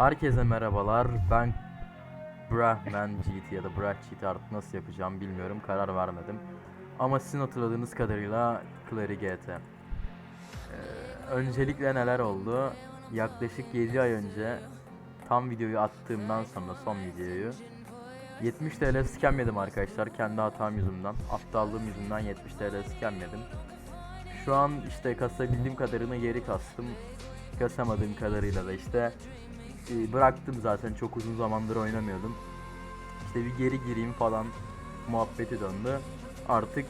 Herkese merhabalar. Ben Brahman GT ya da Brah GT artık nasıl yapacağım bilmiyorum. Karar vermedim. Ama sizin hatırladığınız kadarıyla Clary GT. Ee, öncelikle neler oldu? Yaklaşık 7 ay önce tam videoyu attığımdan sonra son videoyu 70 TL scam yedim arkadaşlar kendi hatam yüzünden. Aptallığım yüzünden 70 TL scam yedim. Şu an işte kasabildiğim kadarını geri kastım. Kasamadığım kadarıyla da işte bıraktım zaten çok uzun zamandır oynamıyordum. İşte bir geri gireyim falan muhabbeti döndü. Artık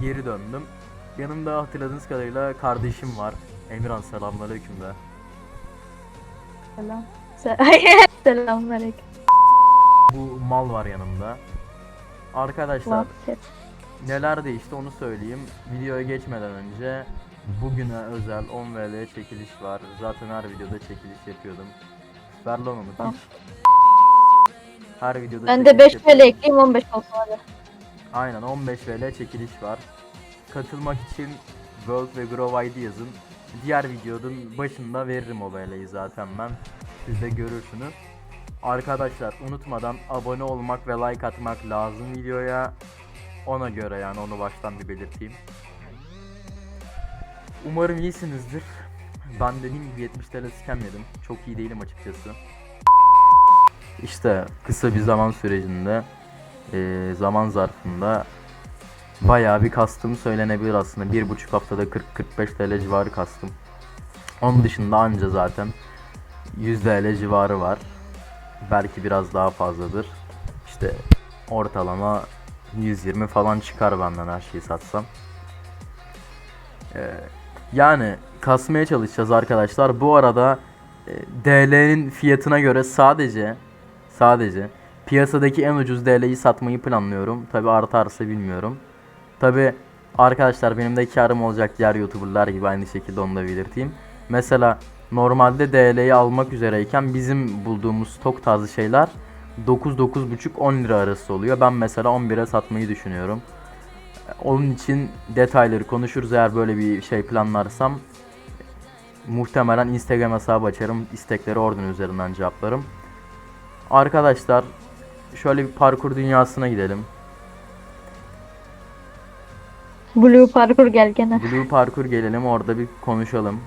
geri döndüm. Yanımda hatırladığınız kadarıyla kardeşim var. Emirhan selamünaleyküm de. Selam. Se- Selamünaleyküm. Bu mal var yanımda. Arkadaşlar neler değişti onu söyleyeyim. Videoya geçmeden önce bugüne özel 10 VL çekiliş var. Zaten her videoda çekiliş yapıyordum. Ver lan onu Tamam. Her videoda Ben de çekiliş 5 yapıyordum. TL ekleyeyim 15 olsun hadi. Aynen 15 VL çekiliş var. Katılmak için World ve Grow ID yazın. Diğer videonun başında veririm o VL'yi zaten ben. Siz de görürsünüz. Arkadaşlar unutmadan abone olmak ve like atmak lazım videoya. Ona göre yani onu baştan bir belirteyim. Umarım iyisinizdir. Ben dediğim gibi 70 TL scam. Çok iyi değilim açıkçası. İşte kısa bir zaman sürecinde eee, zaman zarfında bayağı bir kastım söylenebilir aslında. Bir buçuk haftada 40-45 TL civarı kastım. Onun dışında anca zaten 100 TL civarı var. Belki biraz daha fazladır. İşte ortalama 120 falan çıkar benden her şeyi satsam. Ee, yani kasmaya çalışacağız arkadaşlar. Bu arada e, DL'nin fiyatına göre sadece sadece piyasadaki en ucuz DL'yi satmayı planlıyorum. Tabi artarsa bilmiyorum. Tabi arkadaşlar benim de karım olacak diğer youtuberlar gibi aynı şekilde onu da belirteyim. Mesela normalde DL'yi almak üzereyken bizim bulduğumuz stok tarzı şeyler 9-9.5-10 lira arası oluyor. Ben mesela 11'e satmayı düşünüyorum. Onun için detayları konuşuruz eğer böyle bir şey planlarsam. Muhtemelen Instagram hesabı açarım. İstekleri oradan üzerinden cevaplarım. Arkadaşlar şöyle bir parkur dünyasına gidelim. Blue parkur gel gene. Blue Parkur gelelim orada bir konuşalım.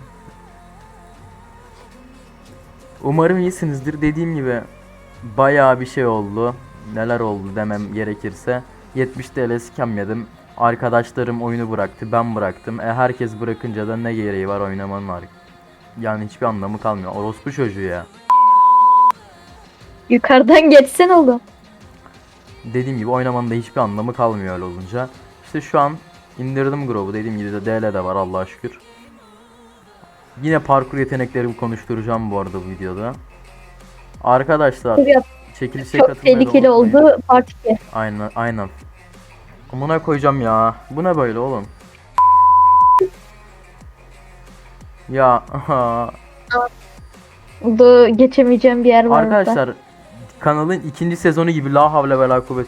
Umarım iyisinizdir. Dediğim gibi bayağı bir şey oldu. Neler oldu demem gerekirse. 70 TL scam yedim. Arkadaşlarım oyunu bıraktı. Ben bıraktım. E herkes bırakınca da ne gereği var oynamanın var. Yani hiçbir anlamı kalmıyor. Orospu çocuğu ya. Yukarıdan geçsen oğlum. Dediğim gibi oynamanın da hiçbir anlamı kalmıyor öyle olunca. İşte şu an indirdim Grove'u dediğim gibi de DL de var Allah'a şükür. Yine parkur yeteneklerimi konuşturacağım bu arada bu videoda. Arkadaşlar yap. çekilişe Çok katılmayı tehlikeli oldu. Part 2. Aynen aynen. Buna koyacağım ya. Bu ne böyle oğlum? Ya Bu geçemeyeceğim bir yer var arkadaşlar kanalın ikinci sezonu gibi la havle ve la kuvvet.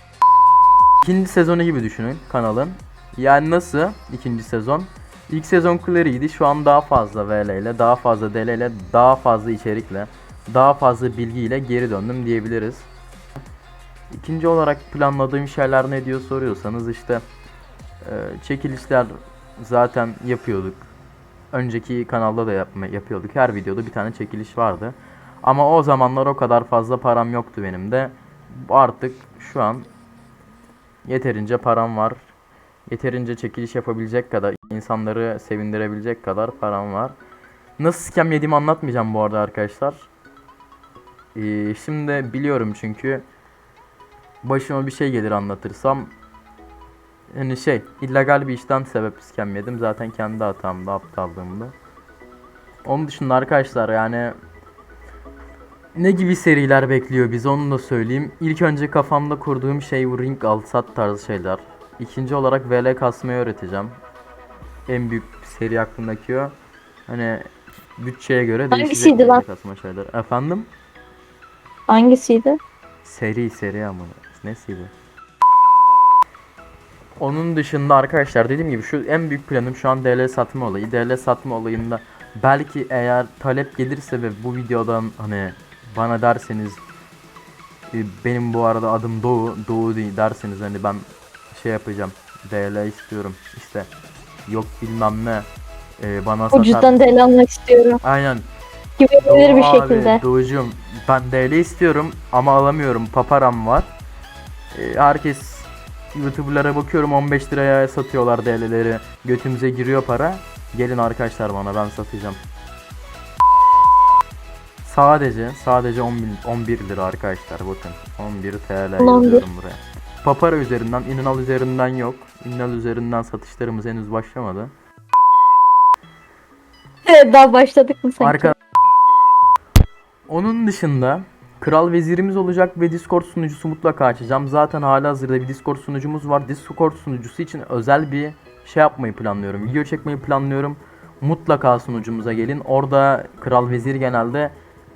İkinci sezonu gibi düşünün kanalın. Yani nasıl ikinci sezon? İlk sezon Clary'ydi. Şu an daha fazla VL ile, daha fazla DL ile, daha fazla içerikle, daha fazla bilgiyle geri döndüm diyebiliriz. İkinci olarak planladığım şeyler ne diyor soruyorsanız işte e, çekilişler zaten yapıyorduk. Önceki kanalda da yapma, yapıyorduk. Her videoda bir tane çekiliş vardı. Ama o zamanlar o kadar fazla param yoktu benim de. Artık şu an yeterince param var. Yeterince çekiliş yapabilecek kadar, insanları sevindirebilecek kadar param var. Nasıl scam yediğimi anlatmayacağım bu arada arkadaşlar. Ee, şimdi biliyorum çünkü başıma bir şey gelir anlatırsam. Yani şey, illegal bir işten sebep scam yedim. Zaten kendi hatamda, aptallığımda. Onun dışında arkadaşlar yani ne gibi seriler bekliyor bizi onu da söyleyeyim. İlk önce kafamda kurduğum şey bu ring al sat tarzı şeyler. İkinci olarak VL kasmayı öğreteceğim. En büyük seri aklımdaki o. Hani bütçeye göre değişecek VL lan? kasma şeyler. Efendim? Hangisiydi? Seri seri ama nesiydi? Onun dışında arkadaşlar dediğim gibi şu en büyük planım şu an DL satma olayı. DL satma olayında belki eğer talep gelirse ve bu videodan hani bana derseniz e, benim bu arada adım Doğu, Doğu değil derseniz hani ben şey yapacağım. DL istiyorum işte. Yok bilmem ne. e, bana satar. Ucuzdan del almak istiyorum. Aynen. Güvenilir bir Doğu şekilde. Abi, Doğucuğum ben DL istiyorum ama alamıyorum. Paparam var. E, herkes YouTuber'lara bakıyorum 15 liraya satıyorlar DL'leri. Götümüze giriyor para. Gelin arkadaşlar bana ben satacağım. Sadece sadece 10 bin- 11 lira arkadaşlar bakın 11 TL 11. yazıyorum buraya. Papara üzerinden, Inal üzerinden yok. Inal üzerinden satışlarımız henüz başlamadı. Daha başladık mı sanki? Arka Onun dışında Kral vezirimiz olacak ve Discord sunucusu mutlaka açacağım. Zaten hala hazırda bir Discord sunucumuz var. Discord sunucusu için özel bir şey yapmayı planlıyorum. Video çekmeyi planlıyorum. Mutlaka sunucumuza gelin. Orada Kral Vezir genelde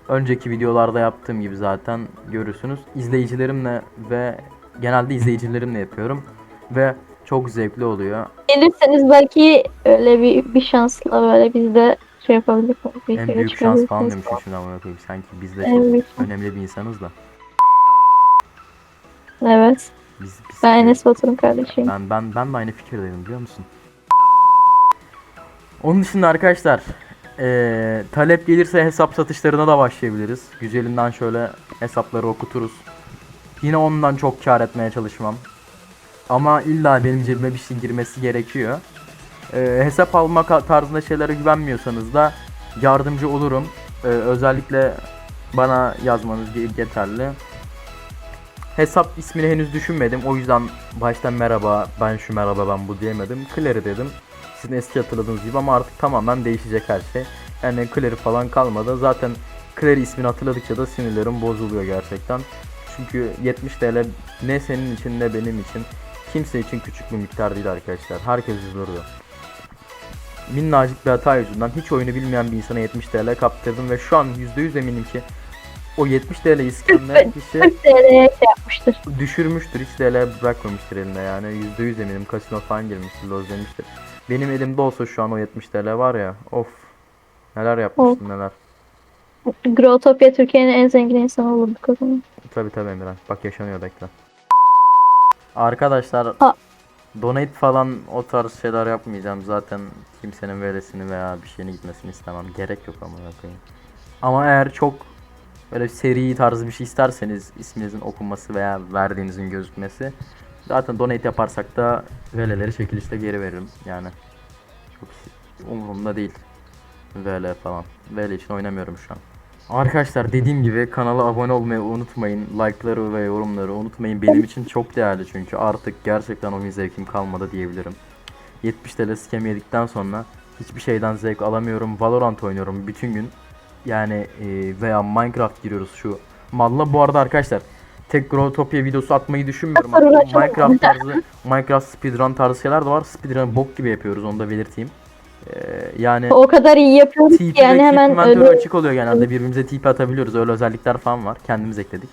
önceki videolarda yaptığım gibi zaten görürsünüz. İzleyicilerimle ve genelde izleyicilerimle yapıyorum. Ve çok zevkli oluyor. Gelirseniz belki öyle bir, bir şansla böyle biz de şey yapabiliriz. Bir En büyük şans falan çıkabilirsiniz. demişim şimdi amına koyayım. Sanki biz de En çok önemli bir insanız da. Evet. Biz, biz Ben Enes Batur'un kardeşiyim. Ben ben ben de aynı fikirdeydim biliyor musun? Onun dışında arkadaşlar eee, talep gelirse hesap satışlarına da başlayabiliriz. Güzelinden şöyle hesapları okuturuz. Yine ondan çok kar etmeye çalışmam. Ama illa benim cebime bir şey girmesi gerekiyor. Eee, hesap alma tarzında şeylere güvenmiyorsanız da yardımcı olurum. Eee, özellikle bana yazmanız yeterli. Hesap ismini henüz düşünmedim. O yüzden baştan merhaba, ben şu merhaba, ben bu diyemedim. Clary dedim. Sizin eski hatırladığınız gibi ama artık tamamen değişecek her şey. Yani Clary falan kalmadı. Zaten Clary ismini hatırladıkça da sinirlerim bozuluyor gerçekten. Çünkü 70 TL ne senin için ne benim için kimse için küçük bir miktar değil arkadaşlar. Herkes üzülürdü. Minnacık bir hata yüzünden hiç oyunu bilmeyen bir insana 70 TL kaptırdım ve şu an %100 eminim ki o 70 TL iskemleyen kişi 40 TL'ye şey yapmıştır. düşürmüştür. Hiç TL bırakmamıştır eline yani. %100 eminim kasino falan girmiştir, lozlemiştir. Benim elimde olsa şu an o 70 TL var ya. Of. Neler yapmıştım neler. Growtopia Türkiye'nin en zengin insanı olurduk o zaman. Tabi tabi Emirhan. Bak yaşanıyor bekle. Arkadaşlar Ha. Donate falan o tarz şeyler yapmayacağım. Zaten kimsenin veresini veya bir şeyine gitmesini istemem. Gerek yok ama koyayım. Ama eğer çok böyle seri tarzı bir şey isterseniz isminizin okunması veya verdiğinizin gözükmesi zaten donate yaparsak da veleleri çekilişte geri veririm. Yani çok umurumda değil. VL falan. VL için oynamıyorum şu an. Arkadaşlar dediğim gibi kanala abone olmayı unutmayın. Like'ları ve yorumları unutmayın. Benim için çok değerli çünkü artık gerçekten oyun zevkim kalmadı diyebilirim. 70 TL scam yedikten sonra hiçbir şeyden zevk alamıyorum. Valorant oynuyorum bütün gün. Yani e, veya Minecraft giriyoruz şu malla. Bu arada arkadaşlar tek Growtopia videosu atmayı düşünmüyorum. Minecraft tarzı Minecraft speedrun tarzı şeyler de var. Speedrun bok gibi yapıyoruz onu da belirteyim. E, yani O kadar iyi yapıyoruz ki yani hemen öyle açık oluyor genelde. Birbirimize TP atabiliyoruz. Öyle özellikler falan var. Kendimiz ekledik.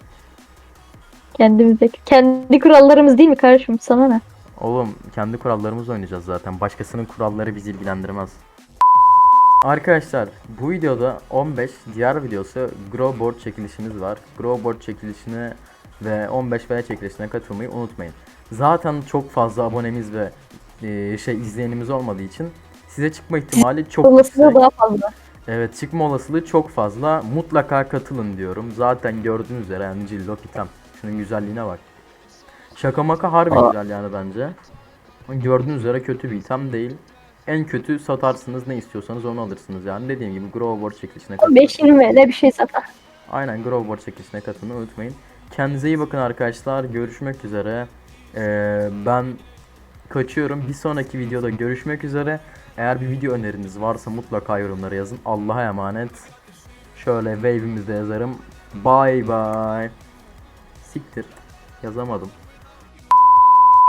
kendimize kendi kurallarımız değil mi kardeşim sana ne? Oğlum kendi kurallarımızla oynayacağız zaten. Başkasının kuralları bizi ilgilendirmez. Arkadaşlar bu videoda 15 diğer videosu Grow Board çekilişimiz var. Grow Board çekilişine ve 15 veya çekilişine katılmayı unutmayın. Zaten çok fazla abonemiz ve e, şey izleyenimiz olmadığı için size çıkma ihtimali çok Olasılığı yüksek. daha fazla. Evet çıkma olasılığı çok fazla. Mutlaka katılın diyorum. Zaten gördüğünüz üzere yani Cillo item. Şunun güzelliğine bak. Şaka maka harbi Aa. güzel yani bence. Gördüğünüz üzere kötü bir item değil. En kötü satarsınız ne istiyorsanız onu alırsınız yani. Dediğim gibi Grow Board çekilişine katılın. 5-20 öyle bir şey satar. Aynen Grow Board çekilişine katılmayı unutmayın. Kendinize iyi bakın arkadaşlar. Görüşmek üzere. Ee, ben kaçıyorum. Bir sonraki videoda görüşmek üzere. Eğer bir video öneriniz varsa mutlaka yorumlara yazın. Allah'a emanet. Şöyle wave'imizde yazarım. Bye bye. Siktir. Yazamadım.